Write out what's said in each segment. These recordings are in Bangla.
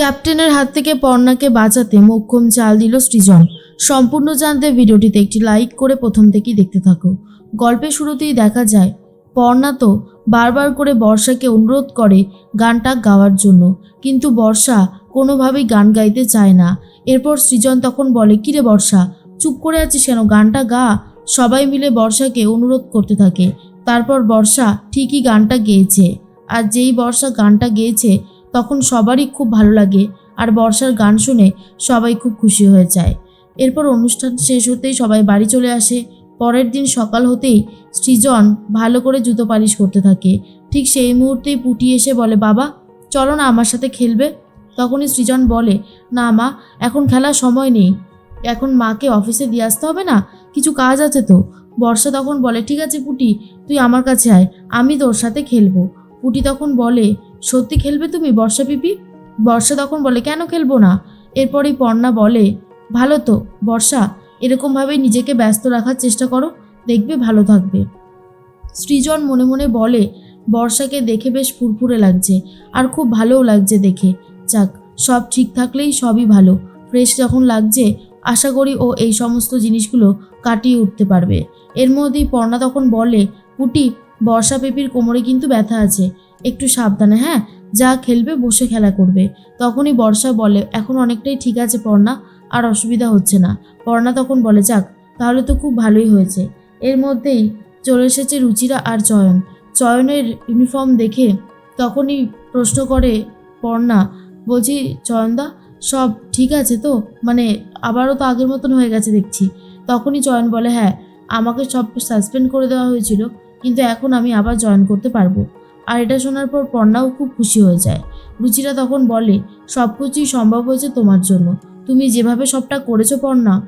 ক্যাপ্টেনের হাত থেকে পর্ণাকে বাঁচাতে মোক্ষম চাল দিল সৃজন। সম্পূর্ণ জানতে ভিডিওটিতে একটি লাইক করে প্রথম থেকেই দেখতে থাকো। গল্পের শুরুতেই দেখা যায়, পর্ণা তো বারবার করে বর্ষাকে অনুরোধ করে গানটা গাওয়ার জন্য, কিন্তু বর্ষা কোনোভাবেই গান গাইতে চায় না। এরপর সৃজন তখন বলে, কিরে বর্ষা, চুপ করে আছিস কেন? গানটা গা। সবাই মিলে বর্ষাকে অনুরোধ করতে থাকে। তারপর বর্ষা ঠিকই গানটা গেয়েছে। আর যেই বর্ষা গানটা গেয়েছে তখন সবারই খুব ভালো লাগে আর বর্ষার গান শুনে সবাই খুব খুশি হয়ে যায়। এরপর অনুষ্ঠান শেষ হতেই সবাই বাড়ি চলে আসে। পরের দিন সকাল হতেই সৃজন ভালো করে জুতো পালিশ করতে থাকে। ঠিক সেই মুহূর্তেই পুটি এসে বলে, বাবা, চলো না আমার সাথে খেলবে? তখনই সৃজন বলে, না মা, এখন খেলার সময় নেই। এখন মাকে অফিসে দিয়ে আসতে হবে না? কিছু কাজ আছে তো? বর্ষা তখন বলে, ঠিক আছে পুটি, তুই আমার কাছে আয়, আমি তোর সাথে খেলব। পুটি তখন বলে সত্যি খেলবে তুমি, বর্ষা পিপি? বর্ষা তখন বলে, কেন খেলব না? এরপরই পর্ণা বলে, ভালো তো, বর্ষা, এরকমভাবেই নিজেকে ব্যস্ত রাখার চেষ্টা করো, দেখবে ভালো থাকবে। সৃজন মনে মনে বলে, বর্ষাকে দেখে বেশ ফুরফুরে লাগছে, আর খুব ভালোও লাগছে দেখে। যাক, সব ঠিক থাকলেই সবই ভালো। ফ্রেশ যখন লাগছে, আশা করি ও এই সমস্ত জিনিসগুলো কাটিয়ে উঠতে পারবে। এর মধ্যেই পর্ণা তখন বলে, পুটি বর্ষা পেপির কোমরে কিন্তু ব্যথা আছে। একটু সাবধানে হ্যাঁ? যা খেলবে বসে খেলা করবে। তখনই বর্ষা বলে, এখন অনেকটাই ঠিক আছে পর্ণা, আর অসুবিধা হচ্ছে না। পর্ণা তখন বলে, যাক, তাহলে তো খুব ভালোই হয়েছে। এর মধ্যেই চলে এসেছে রুচিরা আর চয়ন। চয়নের ইউনিফর্ম দেখে তখনই প্রশ্ন করে পর্ণা, বলছি, চয়নদা, সব ঠিক আছে তো? মানে আবারও তো আগের মতন হয়ে গেছে দেখছি। তখনই চয়ন বলে হ্যাঁ আমাকে সব সাসপেন্ড করে দেওয়া হয়েছিল। কিন্তু এখন আমি আবার জয়েন করতে পারব। আর এটা শোনার পর পর্ণাও খুব খুশি হয়ে যায়। রুচিরা তখন বলে, সব কিছুই সম্ভব হয়েছে তোমার জন্য। তুমি যেভাবে সবটা করেছ পর্ণা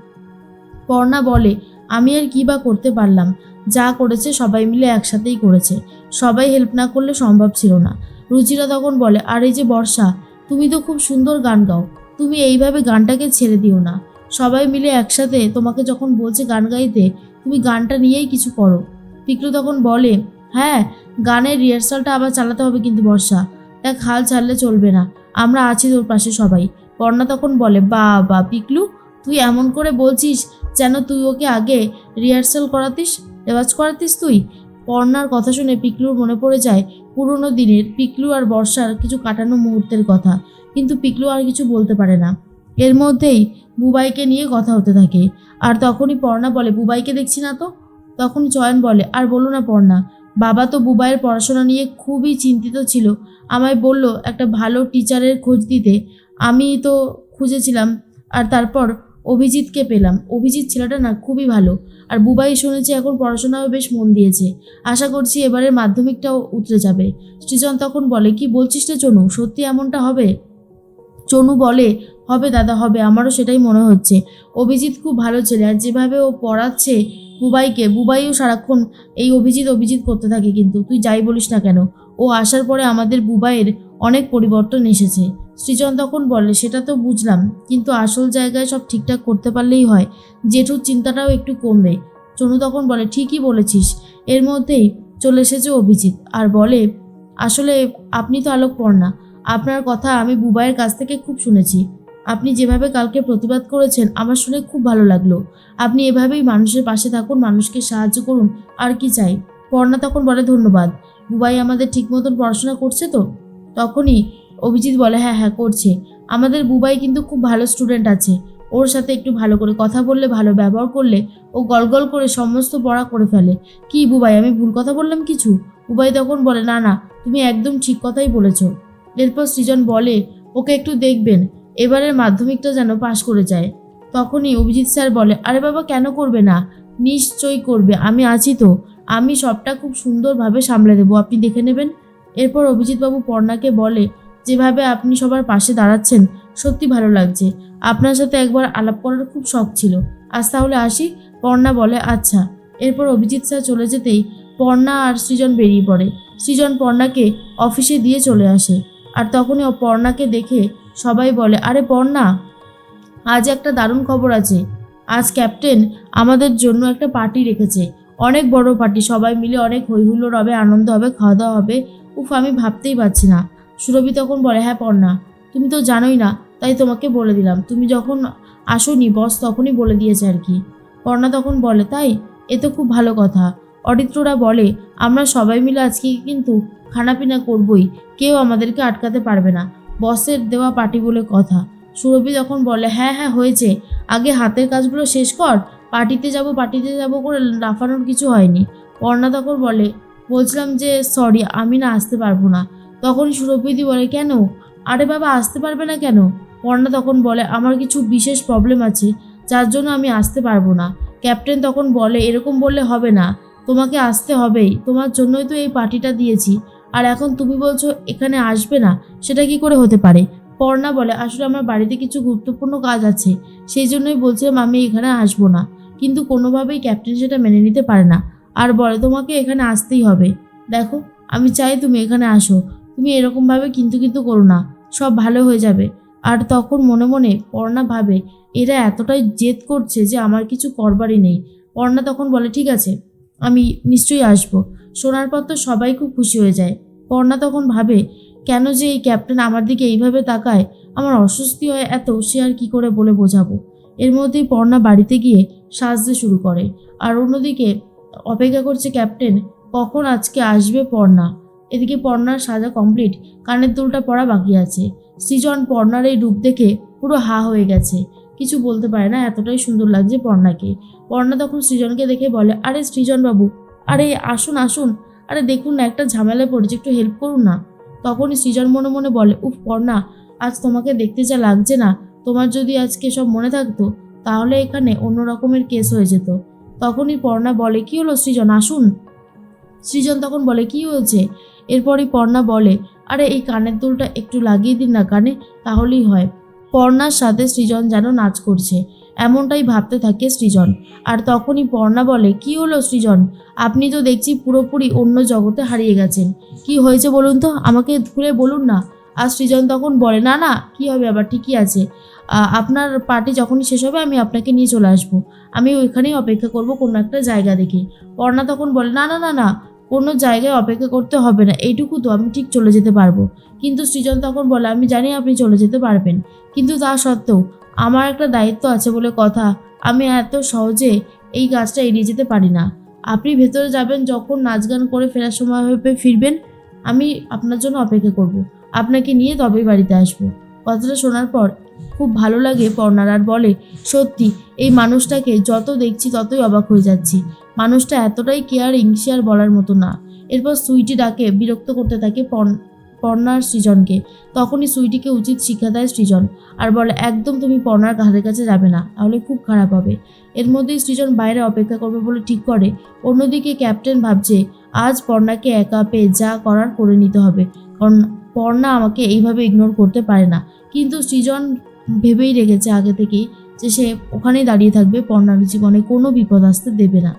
পর্ণা বলে, আমি আর কী বা করতে পারলাম? যা করেছে সবাই মিলে একসাথেই করেছে। সবাই হেল্প না করলে সম্ভব ছিল না। রুচিরা তখন বলে, আর এই যে বর্ষা, তুমি তো খুব সুন্দর গান গাও। তুমি এইভাবে গানটাকে ছেড়ে দিও না। সবাই মিলে একসাথে তোমাকে যখন বলছে গান গাইতে, তুমি গানটা নিয়েই কিছু করো। পিকলু তখন বলে হ্যাঁ গানের রিহার্সালটা আবার চালাতে হবে কিন্তু বর্ষা। এক হাল ছাড়লে চলবে না। আমরা আছি তোর পাশে সবাই। পর্ণা তখন বলে বা বা পিকলু, তুই এমন করে বলছিস যেন তুই ওকে আগে রিহার্সাল করাতিস, রেওয়াজ করাতিস তুই? পর্ণার কথা শুনে পিকলুর মনে পড়ে যায় পুরনো দিনের পিকলু আর বর্ষার কিছু কাটানো মুহূর্তের কথা। কিন্তু পিকলু আর কিছু বলতে পারে না। এর মধ্যেই বুবাইকে নিয়ে কথা হতে থাকে। আর তখনই পর্ণা বলে, বুবাইকে দেখছি না তো? তখন চয়ন বলে, আর বলো না পর্ণা, বাবা তো বুবাইয়ের পড়াশোনা নিয়ে খুবই চিন্তিত ছিল। আমায় বলল, একটা ভালো টিচারের খোঁজ দিতে। আমি তো খুঁজেছিলাম, আর তারপর অভিজিৎকে পেলাম। অভিজিৎ ছেলেটা না খুবই ভালো, আর বুবাই শুনেছি এখন পড়াশোনাও বেশ মন দিয়েছে। আশা করছি এবারের মাধ্যমিকটাও উতরে যাবে। সৃজন তখন বলে, কি বলছিস রে চনু, সত্যি এমনটা হবে? চনু বলে, হবে দাদা, হবে, আমারও সেটাই মনে হচ্ছে। অভিজিৎ খুব ভালো ছেলে, আর যেভাবে ও পড়াচ্ছে বুবাইকে, বুবাইও সারাক্ষণ এই অভিজিৎ অভিজিৎ করতে থাকে কিন্তু। তুই যাই বলিস না কেন? ও আসার পরে আমাদের বুবাইয়ের অনেক পরিবর্তন এসেছে। সৃজন তখন বলে, সেটা তো বুঝলাম, কিন্তু আসল জায়গায় সব ঠিকঠাক করতে পারলেই হয়। জেঠুর চিন্তাটাও একটু কমবে। চনু তখন বলে, ঠিকই বলেছিস। এর মধ্যেই চলে এসেছে অভিজিৎ। আর বলে, আসলে আপনি তো আলোক পড়না আপনার কথা আমি বুবাইয়ের কাছ থেকে খুব শুনেছি। আপনি যেভাবে কালকে প্রতিবাদ করেছেন, আমার শুনে খুব ভালো লাগল। আপনি এভাবেই মানুষের পাশে থাকুন, মানুষকে সাহায্য করুন, আর কি চাই। পর্ণা তখন বলে, ধন্যবাদ। বুবাই আমাদের ঠিক মতন পড়াশোনা করছে তো? তখনই অভিজিৎ বলে হ্যাঁ হ্যাঁ করছে। আমাদের বুবাই কিন্তু খুব ভালো স্টুডেন্ট আছে। ওর সাথে একটু ভালো করে কথা বললে, ভালো ব্যবহার করলে, ও গলগল করে সমস্ত পড়া করে ফেলে। কি বুবাই, আমি ভুল কথা বললাম কিছু? বুবাই তখন বলে, না না, তুমি একদম ঠিক কথাই বলেছ। এরপর সৃজন বলে, ওকে একটু দেখবেন। এবারের মাধ্যমিকটা যেন পাশ করে যায়। তখনই অভিজিৎ স্যার বলে, আরে বাবা, কেন করবে না? নিশ্চয়ই করবে, আমি আছি তো। আমি সবটা খুব সুন্দরভাবে সামলে দেবো, আপনি দেখে নেবেন। এরপর অভিজিৎবাবু পর্ণাকে বলে, যেভাবে আপনি সবার পাশে দাঁড়াচ্ছেন, সত্যি ভালো লাগছে। আপনার সাথে একবার আলাপ করার খুব শখ ছিল। আজ তাহলে আসি? পর্ণা বলে আচ্ছা। এরপর অভিজিৎ স্যার চলে যেতেই পর্ণা আর সৃজন বেরিয়ে পড়ে। সৃজন পর্ণাকে অফিসে দিয়ে চলে আসে। আর তখনই পর্ণাকে দেখে সবাই বলে, আরে পর্ণা, আজ একটা দারুণ খবর আছে। আজ ক্যাপ্টেন আমাদের জন্য একটা পার্টি রেখেছে। অনেক বড় পার্টি, সবাই মিলে অনেক হৈহুল্লোড় হবে, আনন্দ হবে খাওয়া দাওয়া হবে। উফ, আমি ভাবতেই পারছি না। সুরভি তখন বলে হ্যাঁ পর্ণা, তুমি তো জানোই না, তাই তোমাকে বলে দিলাম। তুমি যখন আসোনি, বস তখনই বলে দিয়েছে আর কি। পর্ণা তখন বলে, তাই? এ তো খুব ভালো কথা। অডিত্ররা বলে, আমরা সবাই মিলে আজকে কিন্তু খানাপিনা করবই। কেউ আমাদেরকে আটকাতে পারবে না। বসের দেওয়া পার্টি বলে কথা। সুরভি যখন বলে হ্যাঁ হ্যাঁ হয়েছে। আগে হাতের কাজগুলো শেষ কর। পার্টিতে যাব পার্টিতে যাব করে লাফানোর কিছু হয়নি। পর্ণা তখন বলে, বলছিলাম যে সরি আমি না আসতে পারব না। তখন সুরভিদি বলে, কেন? আরে বাবা, আসতে পারবে না কেন? পর্ণা তখন বলে, আমার কিছু বিশেষ প্রবলেম আছে, যার জন্য আমি আসতে পারব না। ক্যাপ্টেন তখন বলে, এরকম বললে হবে না। তোমাকে আসতে হবেই। তোমার জন্যই তো এই পার্টিটা দিয়েছি। আর এখন তুমি বলছো এখানে আসবে না, সেটা কি করে হতে পারে? পর্ণা বলে, আসলে আমার বাড়িতে কিছু গুরুত্বপূর্ণ কাজ আছে, সেই জন্যই বলছিলাম আমি এখানে আসব না। কিন্তু কোনোভাবেই ক্যাপ্টেন সেটা মেনে নিতে পারে না। আর বলে, তোমাকে এখানে আসতেই হবে। দেখো, আমি চাই তুমি এখানে আসো। তুমি এরকমভাবে কিন্তু কিন্তু করো না, সব ভালো হয়ে যাবে। আর তখন মনে মনে পর্ণা ভাবে, এরা এতটাই জেদ করছে যে আমার কিছু করবারই নেই। পর্ণা তখন বলে, ঠিক আছে, আমি নিশ্চয়ই আসব। শোনার পর তো সবাই খুব খুশি হয়ে যায়। পর্ণা তখন ভাবে, কেন যে এই ক্যাপ্টেন আমার দিকে এইভাবে তাকায়? আমার অস্বস্তি হয় এত, সে আর কী করে বলে বোঝাবো? এর মধ্যেই পর্ণা বাড়িতে গিয়ে সাজতে শুরু করে। আর অন্যদিকে অপেক্ষা করছে ক্যাপ্টেন, কখন আজকে আসবে পর্ণা? এদিকে পর্ণার সাজা কমপ্লিট, কানের দুলটা পড়া বাকি আছে। সৃজন পর্ণার এই রূপ দেখে পুরো হা হয়ে গেছে। কিছু বলতে পারে না, এতটাই সুন্দর লাগছে পর্ণাকে। পর্ণা তখন সৃজনকে দেখে বলে, আরে সৃজন বাবু আরে, আসুন আসুন। আরে, দেখুন না, একটা ঝামেলায় পড়েছে, একটু হেল্প করুন না। তখনই সৃজন মনে মনে বলে, উফ পর্ণা আজ তোমাকে দেখতে যা লাগছে না। তোমার যদি আজকে সব মনে থাকতো, তাহলে এখানে অন্য রকমের কেস হয়ে যেত। তখনই পর্ণা বলে, কি হলো সৃজন? আসুন। সৃজন তখন বলে, কি হয়েছে? এরপরই পর্ণা বলে, আরে, এই কানের দুলটা একটু লাগিয়ে দিন না কানে, তাহলেই হয়। পর্ণার সাথে সৃজন যেন নাচ করছে। এমনটাই ভাবতে থাকে সৃজন। আর তখনই পর্ণা বলে, কি হলো সৃজন? আপনি তো দেখছি পুরোপুরি অন্য জগতে হারিয়ে গেছেন। কি হয়েছে বলুন তো? আমাকে খুলে বলুন না? আর সৃজন তখন বলে, না না, কি হবে? আবার ঠিকই আছে। আপনার পার্টি যখনই শেষ হবে, আমি আপনাকে নিয়ে চলে আসব। আমি ওইখানেই অপেক্ষা করব কোনো একটা জায়গা দেখে। পর্ণা তখন বলে, না না না না, কোনো জায়গায় অপেক্ষা করতে হবে না। এইটুকু তো আমি ঠিক চলে যেতে পারব। কিন্তু সৃজন তখন বলে, আমি জানি আপনি চলে যেতে পারবেন। কিন্তু তা সত্ত্বেও আমার একটা দায়িত্ব আছে বলে কথা। আমি এত সহজে এই কাজটা এড়িয়ে যেতে পারি না। আপনি ভেতরে যাবেন যখন নাচ গান করে ফেরার সময় হবে, ফিরবেন। আমি আপনার জন্য অপেক্ষা করব। আপনাকে নিয়ে তবেই বাড়িতে আসব। কথাটা শোনার পর খুব ভালো লাগে পর্ণার আর বলে, সত্যি, এই মানুষটাকে যত দেখছি ততই অবাক হয়ে যাচ্ছি। মানুষটা এতটাই কেয়ারিং সে আর বলার মতো না। এরপর সুইটি ডাকে বিরক্ত করতে থাকে পর্ণ- পর্ণার সৃজনকে, তখনই সুইটিকে উচিত শিক্ষা দেয় সৃজন। আর বলে, একদম তুমি পর্ণার কাছের কাছে যাবে না, তাহলে খুব খারাপ হবে। এর মধ্যেই সৃজন বাইরে অপেক্ষা করবে বলে ঠিক করে। অন্যদিকে ক্যাপ্টেন ভাবছে, আজ পর্ণাকে একা পেয়ে যা করার করে নিতে হবে। কারণ পর্ণা আমাকে এইভাবে ইগনোর করতে পারে না। কিন্তু সৃজন ভেবেই রেখেছে আগে থেকেই যে সে ওখানেই দাঁড়িয়ে থাকবে। পর্ণার জীবনে কোনো বিপদ আসতে দেবে না।